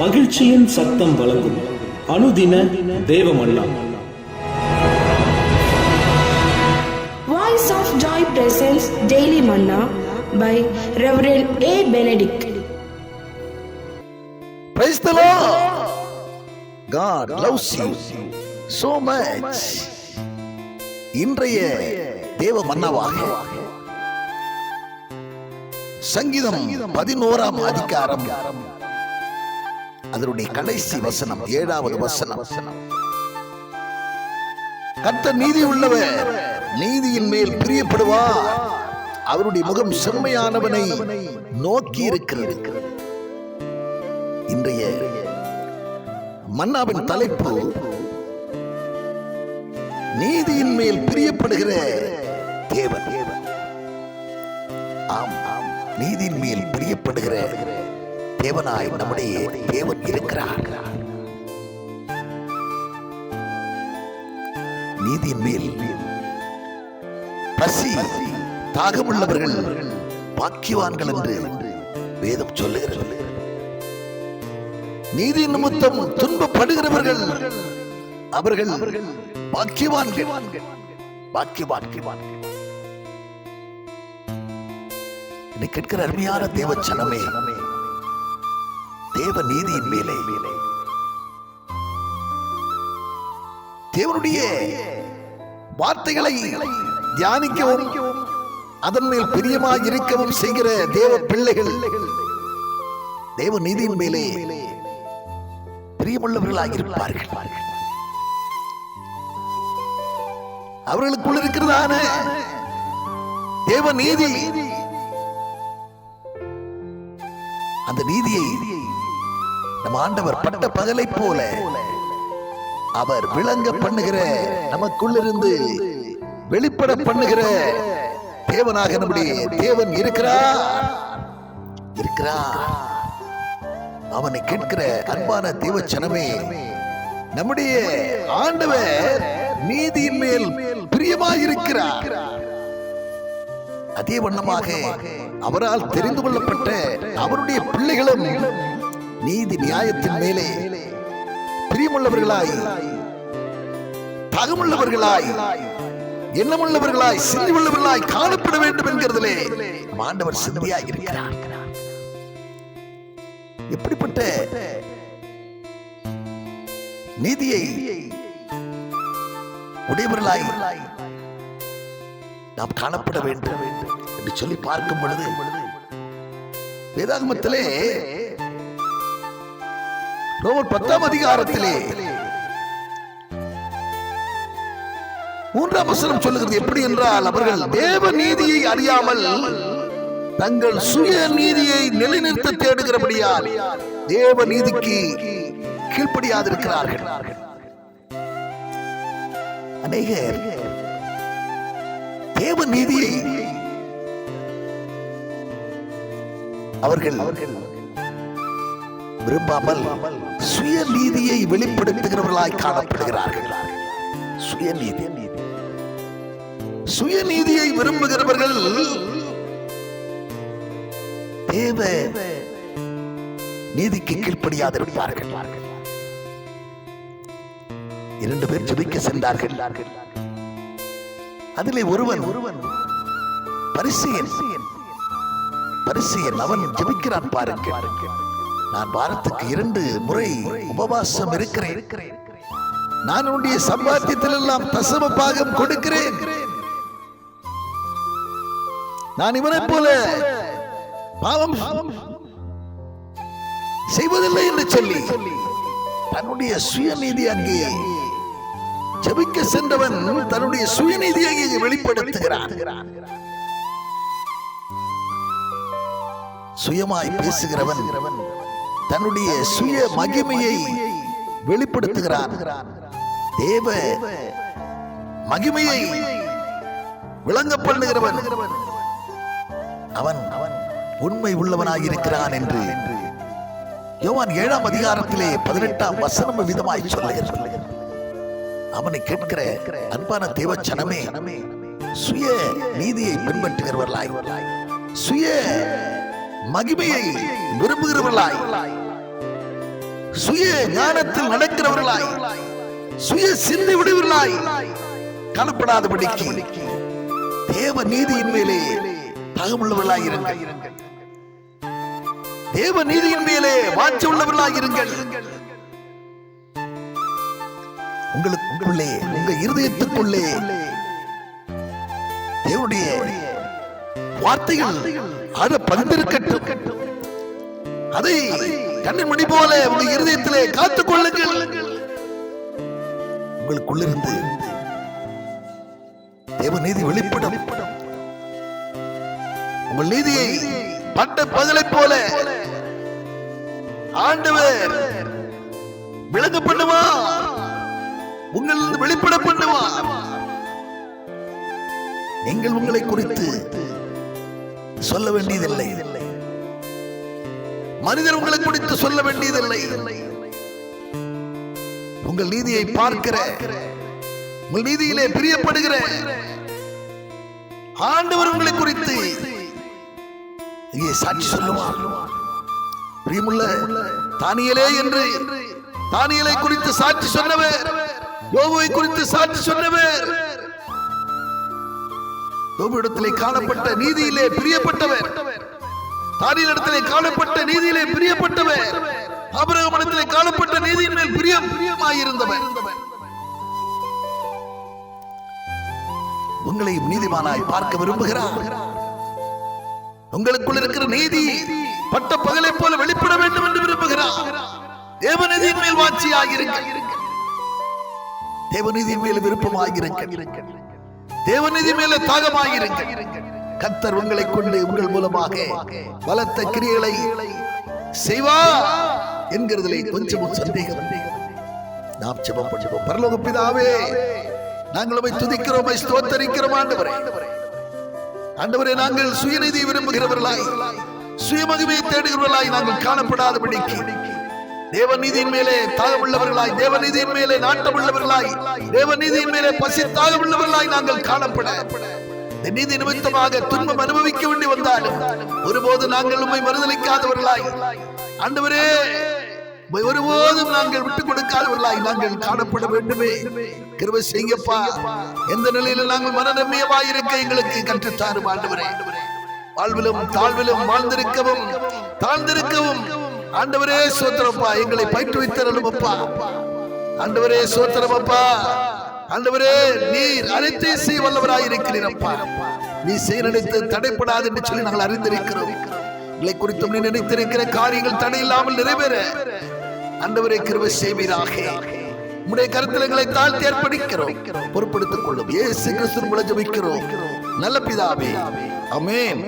மகிழ்ச்சியின் சத்தம் வழங்கும் அனுதின தேவமல்லா Voice of Joy presents Daily Manna by Reverend A. Benedict. Praise the Lord. God loves you so much. இன்றைய தேவ மன்னவாக சங்கீதம் பதினோராம் அதிகாரம் அதனுடைய கடைசி வசனம் ஏழாவது வசனம். கர்த்தர் நீதி உள்ளவர் நீதியின் மேல் பிரியப்படுவார். அவருடைய முகம் செம்மையானவனை நோக்கி இருக்கிறது. இன்றைய மன்னாவின் தலைப்பு நீதியின் மேல் பிரியப்படுகிற தேவன். ஆம் ஆம். நீதியின் மேல் பிரியப்படுகிற தேவனாய் நம்முடைய தேவன் இருக்கிறார். நீதியின் மேல் பசி தாகமுள்ளவர்கள் பாக்கியவான்கள் என்று வேதம் சொல்லுகிறது. நீதி நிமித்தம் துன்பப்படுகிறவர்கள் அவர்கள் பாக்கியவான்கள். பாக்கியவான்கள். என்னை கேட்கிற அருமையான தேவச்சனமே தேவ நீதியின் மேலே. தேவனுடைய வார்த்தைகளை தியானிக்கவும் அதன் மேல் பிரியமாய் இருக்கவும் செய்கிற தேவ பிள்ளைகள் தேவ நீதியின் மேலே பிரியமுள்ளவர்களாக இருப்பார்கள். அவர்களுக்குள் இருக்கிறதான தேவ நீதி அந்த நீதியை நம் ஆண்டவர் பட்ட பகலை போல அவர் விளங்க பண்ணுகிற நமக்குள்ளிருந்து வெளிப்பட பண்ணுகிற தேவனாக நம்முடைய தேவன் இருக்கிறார். இருக்கிறார். அவனை கேட்கிற அன்பான தேவச்சனமே நம்முடைய ஆண்டவர் நீதியின் மேல் பிரியமாயிருக்கிறார். அதே வண்ணமாக அவரால் தெரிந்து கொள்ளப்பட்ட அவருடைய பிள்ளைகளும் நீதி நியாயத்தின் மேலே பிரியமுள்ளவர்களாய் தகமுள்ளவர்களாய் எண்ணமுள்ளவர்களாய் சிந்தி உள்ளவர்களாய் காணப்பட வேண்டும் என்கிறதிலே நம் ஆண்டவர் சிந்தியாய் இருக்கிறார். எப்படிப்பட்ட நீதியை உடையவர்களாய் நாம் காணப்பட வேண்டும் என்று சொல்லி பார்க்கும் பொழுது வேதாகமத்திலே ரோமர் பத்தாம் அதிகாரத்திலே. மூன்றாம் வசனம் சொல்லுகிறது எப்படி என்றால் அவர்கள் தேவ நீதியை அறியாமல் தங்கள் சுய நீதியை நிலைநிறுத்த தேடுகிறபடியால் தேவ நீதிக்கு கீழ்ப்படியாதிருக்கிறார்கள். அநேகர் தேவ நீதியை அவர்கள் விரும்பாமல் சுய நீதியை வெளிப்படுத்துகிறவர்களாய் காணப்படுகிறார்கள். சுயநீதி. சுயநீதியை விரும்புகிறவர்கள் தேவ நீதிக்கு கீழ்ப்படியாதிருப்பார்கள். இரண்டு பேர் ஜபிக்க சென்றார்கள். அதிலே ஒருவன் ஒருவன் பரிசெயன். பரிசெயன் அவன் ஜெபிக்கிறான் பாருங்கள். நான் வாரத்துக்கு இரண்டு முறை உபவாசம் இருக்கிறேன். நான் உன்னுடைய சம்பாத்தியத்தில் எல்லாம் தசம பாகம் கொடுக்கிறேன். நான் இவனை போல பாவம் செய்வதில்லை என்று சொல்லி தன்னுடைய சுயநீதி அங்கே ஜபிக்க சென்றவன் தன்னுடைய சுயநீதியை வெளிப்படுத்துகிறான். சுயமாய் பேசுகிறவன் தன்னுடைய சுய மகிமையை வெளிப்படுத்துகிறான். தேவ மகிமையை விளங்க பண்ணுகிறவன் அவன் உண்மை உள்ளவனாக இருக்கிறான் என்று யோவான் ஏழாம் அதிகாரத்திலே பதினெட்டாம் வசனம் விதமாய் சொல்லுகிறார் அவனை கேட்கிற அன்பான தேவச்சனமே சுய நீதியை பின்பற்றுகிறவர்களாய் சுய மகிமையை விரும்புகிறவர்களாய். சுய ஞானத்தில் நடக்கிறவர்களாய் சுய சிந்தி விடுவர்களாய் காணப்படாதபடிக்கு தேவ நீதியின் மேலே தகவுள்ளவர்களாய் இருங்கள். தேவ நீதியின் மேலே வாட்சி உள்ளவர்களாய் இருங்கள். உங்களுக்குள்ளே உங்க இருதயத்துக்குள்ளே தேவனுடைய வார்த்தைகள் அதை பதிந்திருக்கட்டும் அதை கண்ணின் மணி போல உங்க இருதயத்திலே காத்துக் கொள்ளுங்கள் உங்களுக்குள்ளிருந்து தேவ நீதி வெளிப்படும். உங்கள் நீதியை பட்ட பகலை போல ஆண்டவர் விளங்க பண்ணுவா உங்களிருந்து வெளிப்பட பண்ணுவா நீங்கள் உங்களை குறித்து சொல்ல வேண்டியதில்லை. மனிதர் உங்களை குறித்து சொல்ல வேண்டியதில்லை. உங்கள் நீதியை பார்க்கிற உங்கள் நீதியிலே பிரியப்படுகிற ஆண்டவர் உங்களை குறித்து இங்கே சாட்சி சொல்லுவார் பிரியமுள்ள தானியலே என்று தானியலை குறித்து சாட்சி சொன்னவர் யோபுவை குறித்து சாட்சி சொன்னவர். யோபு இடத்திலே காணப்பட்ட நீதியிலே பிரியப்பட்டவர். தானியலிடத்திலே காணப்பட்ட நீதியிலே பிரியப்பட்டவர். அபரகமனத்திலே காணப்பட்ட நீதியின் மேல் பிரியம் பிரியமாயிருந்தவர். உங்களை நீதிமானாய் பார்க்க விரும்புகிறார். உங்களுக்குள் இருக்கிற நீதி பட்ட பகலை போல வெளிப்பட வேண்டும் என்று விரும்புகிறார். தேவநீதியின் மேல் வாட்சியாயிருங்கள். தேவநீதியின் மேல் விருப்பமாக இருக்க தேவநீதி மேல தாகமாக இருக்க கத்தர் உங்களை கொண்டு உங்கள் மூலமாக பலத்த கிரியைகளை செய்வா என்கிறதிலே கொஞ்சமும் சந்தேகம். நாம் ஜெபம் பண்ணுவோம். பரலோக பிதாவே நாங்கள் உம்மை துதிக்கிறோம் உம்மை ஸ்தோத்தரிக்கிறோம் ஆண்டவரே. ஆண்டவரே நாங்கள் சுயநீதி விரும்புகிறவர்களாய் சுயமகிமையை தேடுகிறவர்களாய் நாங்கள் காணப்படாதபடிக்கு தேவநீதியின் மேலே தாகமுள்ளவர்களாய் தேவநீதியின் மேலே நாட்டமுள்ளவர்களாய் தேவநீதியின் மேலே பசி தாகமுள்ளவர்களாய் நாங்கள் காணப்பட. நீதி நிமித்தமாக துன்பம் அனுபவிக்க வேண்டி வந்தாலும் ஒருபோது நாங்கள் உண்மை மறுதளிக்காதவர்களாய் ஆண்டவரே உம்மை ஒருபோதும் நாங்கள் விட்டுக் கொடுக்காதவர்களாய் நாங்கள் காணப்பட வேண்டுமே. கிருபை செய்யப்பா எந்த நிலையில நாங்கள் மனநம்பியமாய் இருக்க எங்களுக்கு கற்றுத்தாரும் ஆண்டவரே. வாழ்விலும் தாழ்விலும் வாழ்ந்திருக்கவும் தாழ்ந்திருக்கவும். ஆண்டவரே சோத்திரப்பா எங்களை பயிற்றுவித்தரலும் அப்பா. ஆண்டவரே சோத்திரமப்பா ஆண்டவரே நீர் அனைத்தையும் செய்ய வல்லவராய் இருக்கிறீரப்பா. நீ செய்ய நினைத்து தடைப்படாது என்று சொல்லி நாங்கள் அறிந்திருக்கிறோம். இல்லை குறித்தும் நீ நினைத்திருக்கிற காரியங்கள் தடை இல்லாமல் நிறைவேற. ஆண்டவரே கிருபை செய்வீராக. உடைய கருத்தலங்களை தாழ்த்தி ஏற்படுகிறோம் பொறுப்படுத்திக் கொள்ளும். ஏ கிறிஸ்து மூலம் நல்ல பிதாவே. அமேன்